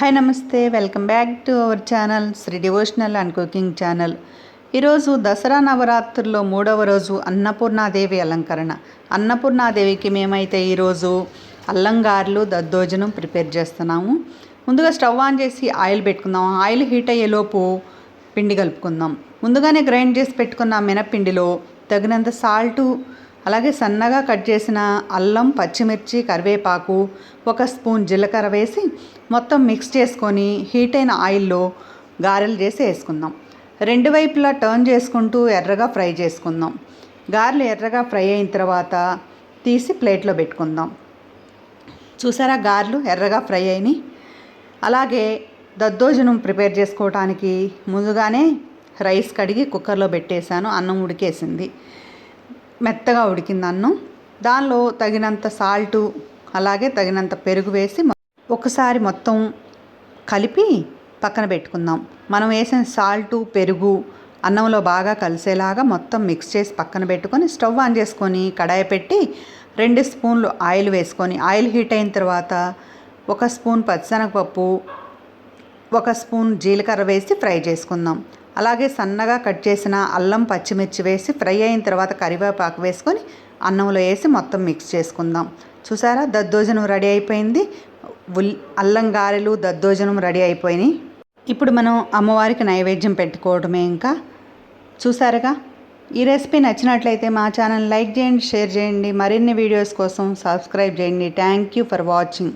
Hi నమస్తే welcome back to our channel Shri devotional and cooking channel. ఈరోజు దసరా నవరాత్రుల్లో మూడవ రోజు అన్నపూర్ణాదేవి అలంకరణ. అన్నపూర్ణాదేవికి మేమైతే ఈరోజు అల్లంగారులు దద్దోజనం ప్రిపేర్ చేస్తున్నాము. ముందుగా స్టవ్ ఆన్ చేసి ఆయిల్ పెట్టుకుందాం. ఆయిల్ హీట్ అయ్యేలోపు పిండి కలుపుకుందాం. ముందుగానే గ్రైండ్ చేసి పెట్టుకున్న మినపిండిలో తగినంత సాల్టు అలాగే సన్నగా కట్ చేసిన అల్లం పచ్చిమిర్చి కరివేపాకు ఒక స్పూన్ జీలకర్ర వేసి మొత్తం మిక్స్ చేసుకొని హీట్ అయిన ఆయిల్లో గారెలు చేసి వేసుకుందాం. రెండు వైపులా టర్న్ చేసుకుంటూ ఎర్రగా ఫ్రై చేసుకుందాం. గారెలు ఎర్రగా ఫ్రై అయిన తర్వాత తీసి ప్లేట్లో పెట్టుకుందాం. చూసారా గారెలు ఎర్రగా ఫ్రై అయినాయి? అలాగే దద్దోజనం ప్రిపేర్ చేసుకోవడానికి ముందుగానే రైస్ కడిగి కుక్కర్లో పెట్టేశాను అన్నం ఉడికేసింది. మెత్తగా ఉడికింది అన్నం. దానిలో తగినంత సాల్టు అలాగే తగినంత పెరుగు వేసి ఒకసారి మొత్తం కలిపి పక్కన పెట్టుకుందాం. మనం వేసిన సాల్టు పెరుగు అన్నంలో బాగా కలిసేలాగా మొత్తం మిక్స్ చేసి పక్కన పెట్టుకొని స్టవ్ ఆన్ చేసుకొని కడాయి పెట్టి రెండు స్పూన్లు ఆయిల్ వేసుకొని ఆయిల్ హీట్ అయిన తర్వాత ఒక స్పూన్ పచ్చిశనగపప్పు ఒక స్పూన్ జీలకర్ర వేసి ఫ్రై చేసుకుందాం. అలాగే సన్నగా కట్ చేసిన అల్లం పచ్చిమిర్చి వేసి ఫ్రై అయిన తర్వాత కరివేపాకు వేసుకొని అన్నంలో వేసి మొత్తం మిక్స్ చేసుకుందాం. చూసారా? దద్దోజనం రెడీ అయిపోయింది. ఉల్ అల్లం గారెలు దద్దోజనం రెడీ అయిపోయినాయి. ఇప్పుడు మనం అమ్మవారికి నైవేద్యం పెట్టుకోవడమే ఇంకా. చూసారుగా? ఈ రెసిపీ నచ్చినట్లయితే మా ఛానల్ లైక్ చేయండి షేర్ చేయండి. మరిన్ని వీడియోస్ కోసం సబ్స్క్రైబ్ చేయండి. Thank you for watching